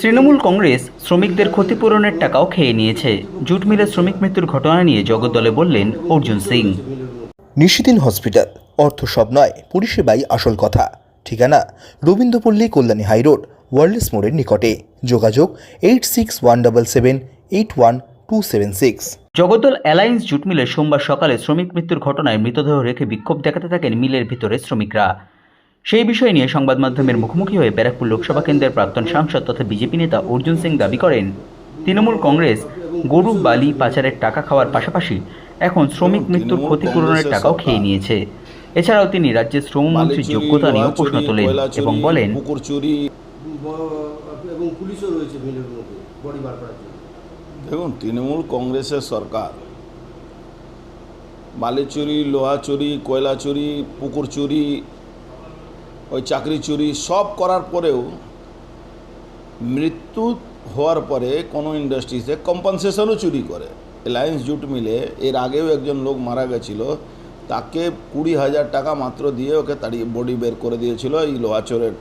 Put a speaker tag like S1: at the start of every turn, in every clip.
S1: তৃণমূল কংগ্রেস শ্রমিকদের ক্ষতিপূরণের টাকাও খেয়ে নিয়েছে। জুট মিলে শ্রমিক মৃত্যুর ঘটনা নিয়ে জগদ্দলে বললেন অর্জুন সিং।
S2: নিশিদিন হসপিটাল অর্থ সব নয় পরিষেবাই আসল কথা। ঠিকানা রবীন্দ্রপল্লী কল্যাণী হাইরোড ওয়ার্ল্ডস মোড়ের নিকটে। যোগাযোগ eight six one double seven eight one two seven six.
S1: Jagaddal alliance jute মিলে সোমবার সকালে শ্রমিক মৃত্যুর ঘটনায় মৃতদেহ রেখে বিক্ষোভ দেখাতে থাকেন মিলের ভিতরে শ্রমিকরা। সেই বিষয় নিয়ে সংবাদ মাধ্যমের মুখোমুখি হয়ে ব্যারাকপুর লোকসভা কেন্দ্রের প্রাক্তন সাংসদ তথা বিজেপি নেতা অর্জুন সিং দাবি করেন তৃণমূল কংগ্রেস গরু বালি পাচারের টাকা খাওয়ার পাশাপাশি এখন শ্রমিক মৃত্যুর ক্ষতিপূরণের টাকাও খেয়ে নিয়েছে। এছাড়াও তিনি রাজ্যের শ্রমমন্ত্রীর যোগ্যতা নিয়েও প্রশ্ন তোলেন এবং বলেন
S3: দেখুন তৃণমূল কংগ্রেসের সরকার বালি চুরি লোহা চুরি কয়লা চুরি পুকুর চুরি ওই চাকরি চুরি সব করার পরেও মৃত্যু হওয়ার পরে কোনো ইন্ডাস্ট্রিতে কম্পনসেশনও চুরি করে। অ্যালায়েন্স জুট মিলে এর আগেও একজন লোক মারা গেছিল, তাকে কুড়ি হাজার টাকা মাত্র দিয়ে ওকে তাড়িয়ে বডি বের করে দিয়েছিল এই লোহাচরের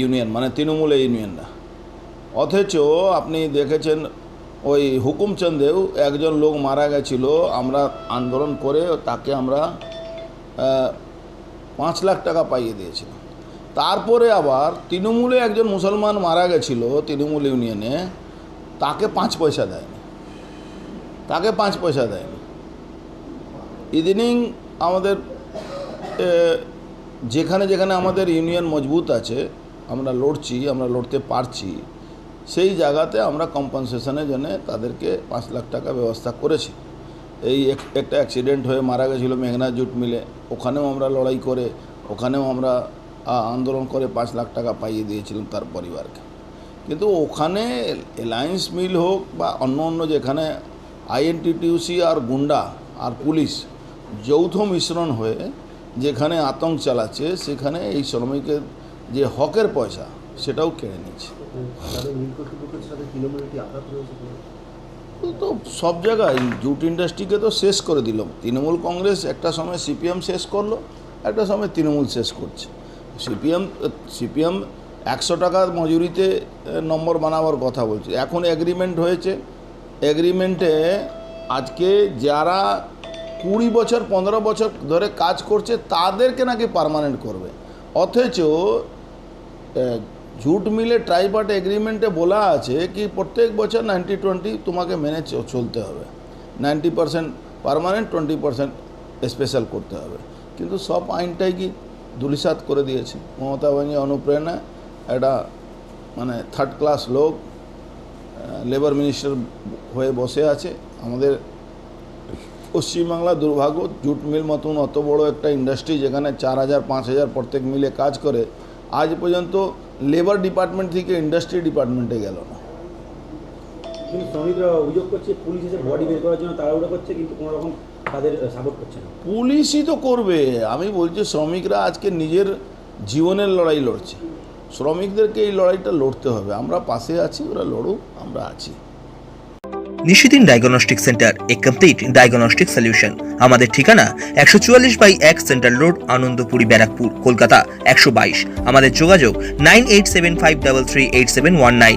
S3: ইউনিয়ন মানে তৃণমূলের ইউনিয়নটা অথচ আপনি দেখেছেন ওই হুকুমচন্দেও একজন লোক মারা গেছিল, আমরা আন্দোলন করে তাকে আমরা পাঁচ লাখ টাকা পাইয়ে দিয়েছিলাম। তারপরে আবার তৃণমূলে একজন মুসলমান মারা গেছিল তৃণমূল ইউনিয়নে, তাকে পাঁচ পয়সা দেয়নি। তাকে পাঁচ পয়সা দেয়নি। ইদানিং আমাদের যেখানে যেখানে আমাদের ইউনিয়ন মজবুত আছে, আমরা লড়ছি, আমরা লড়তে পারছি, সেই জায়গাতে আমরা কম্পনসেশনের জন্য তাদেরকে পাঁচ লাখ টাকা ব্যবস্থা করেছি। এই এক- একটা অ্যাক্সিডেন্ট হয়ে মারা গেছিল মেঘনা জুট মিলে, ওখানেও আমরা লড়াই করে, ওখানেও আমরা আন্দোলন করে পাঁচ লাখ টাকা পাইয়ে দিয়েছিলাম তার পরিবারকে। কিন্তু ওখানে এলায়েন্স মিল হোক বা অন্য অন্য যেখানে আইএনটিটিউসি আর গুন্ডা আর পুলিশ যৌথ মিশ্রণ হয়ে যেখানে আতঙ্ক চালাচ্ছে সেখানে এই শ্রমিকের যে হকের পয়সা সেটাও কেড়ে নিচ্ছে তো সব জায়গায় জুট ইন্ডাস্ট্রিকে তো শেষ করে দিল। তৃণমূল কংগ্রেস একটা সময় সিপিএম শেষ করল একটা সময় তৃণমূল শেষ করছে। সিপিএম সিপিএম একশো টাকার মজুরিতে নম্বর বানাবার কথা বলছে। এখন এগ্রিমেন্ট হয়েছে। এগ্রিমেন্টে আজকে যারা কুড়ি বছর, পনেরো বছর ধরে কাজ করছে, তাদেরকে নাকি পার্মানেন্ট করবে। অথচ ঝুট মিলে ট্রাইপার্ট এগ্রিমেন্টে বলা আছে কি প্রত্যেক বছর নাইনটি টোয়েন্টি তোমাকে মেনে চলতে হবে। Ninety percent permanent twenty percent special করতে হবে। কিন্তু সব আইনটাই কি দুলিসাত করে দিয়েছে। মমতা ব্যানার্জি অনুপ্রেরণা, একটা মানে থার্ড ক্লাস লোক লেবার মিনিস্টার হয়ে বসে আছে। আমাদের পশ্চিমবাংলা দুর্ভাগ্য, জুট মিল মতন অত বড় একটা ইন্ডাস্ট্রি যেখানে চার হাজার, পাঁচ হাজার প্রত্যেক মিলে কাজ করে, আজ পর্যন্ত লেবার ডিপার্টমেন্ট থেকে ইন্ডাস্ট্রি ডিপার্টমেন্টে গেল না।
S4: কিন্তু শ্রমিকরা অভিযোগ করছে, পুলিশ এসে বডি বের করার জন্য তাড়াহুড়ো করছে, কিন্তু কোনো রকম তাদের সাপোর্ট করছে না।
S3: পুলিশই তো করবে। আমি বলছি শ্রমিকরা আজকে নিজের জীবনের লড়াই লড়ছে। শ্রমিকদেরকে এই লড়াইটা লড়তে হবে। আমরা পাশে আছি ওরা লড়ুক আমরা আছি।
S2: Nishidin diagnostic centre a complete diagnostic solution আমাদের ঠিকানা একশো চুয়াল্লিশ বাই এক সেন্ট্রাল রোড আনন্দপুরি ব্যারাকপুর কলকাতা একশো বাইশ। আমাদের যোগাযোগ nine eight seven five double three eight seven one nine.